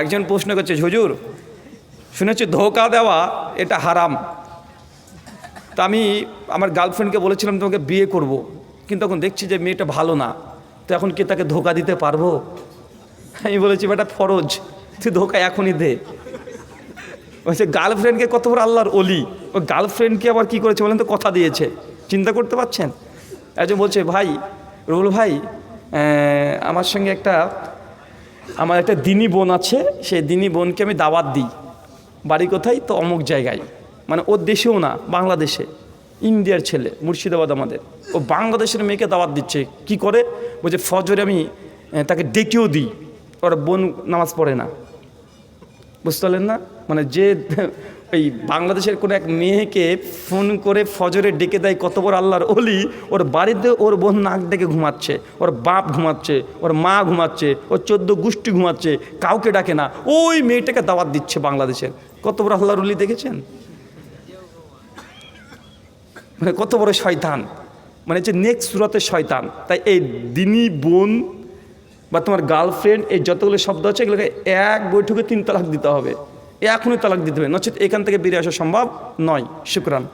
একজন প্রশ্ন করছে, হুজুর, শুনেছি ধোকা দেওয়া, এটা হারাম। তা আমি আমার গার্লফ্রেন্ডকে বলেছিলাম, তোমাকে বিয়ে করব। কিন্তু এখন দেখছি যে মেয়েটা ভালো না। তো এখন কি তাকে ধোকা দিতে পারব? আমি বলেছি, বেটা, ফরজ। তুই ধোকা এখনই দে। বলছে, গার্লফ্রেন্ডকে কত বড় আল্লাহর অলি। ও গার্লফ্রেন্ডকে আবার কি করেছে বলেন তো, কথা দিয়েছে। চিন্তা করতে পারছেন? একজন বলছে, ভাই রুল ভাই আমার সঙ্গে একটা আমার একটা দিনী বোন আছে, সেই দিনী বোনকে আমি দাওয়াত দিই। বাড়ি কোথায়? তো অমুক জায়গায়। মানে ওর দেশেও না, বাংলাদেশে। ইন্ডিয়ার ছেলে, মুর্শিদাবাদ আমাদের। ও বাংলাদেশের মেয়েকে দাওয়াত দিচ্ছে। কি করে? বলছে, ফজরে আমি তাকে ডেকেও দিই। ওর বোন নামাজ পড়ে না। বুঝতে পারলেন না? মানে যে ওই বাংলাদেশের কোনো এক মেয়েকে ফোন করে ফজরে ডেকে দেয়, কত বড় আল্লাহর অলি ওর বাড়িতে ওর বোন নাক ডেকে ঘুমাচ্ছে, ওর বাপ ঘুমাচ্ছে, ওর মা ঘুমাচ্ছে, ওর চোদ্দ গোষ্ঠী ঘুমাচ্ছে, কাউকে ডাকে না। ওই মেয়েটাকে দাওয়াত দিচ্ছে বাংলাদেশের। কত বড় আল্লাহর অলি দেখেছেন? মানে কত বড় শয়তান। মানে যে নেক্সট সুরাতের শয়তান। তাই এই দিনী বোন বা তোমার গার্লফ্রেন্ড, এই যতগুলো শব্দ আছে, এগুলোকে এক বৈঠকে তিন তালাক দিতে হবে। এখনই তালাক দিতে হবে। নচেত এখান থেকে বেরিয়ে আসা সম্ভব নয়। শুক্রান।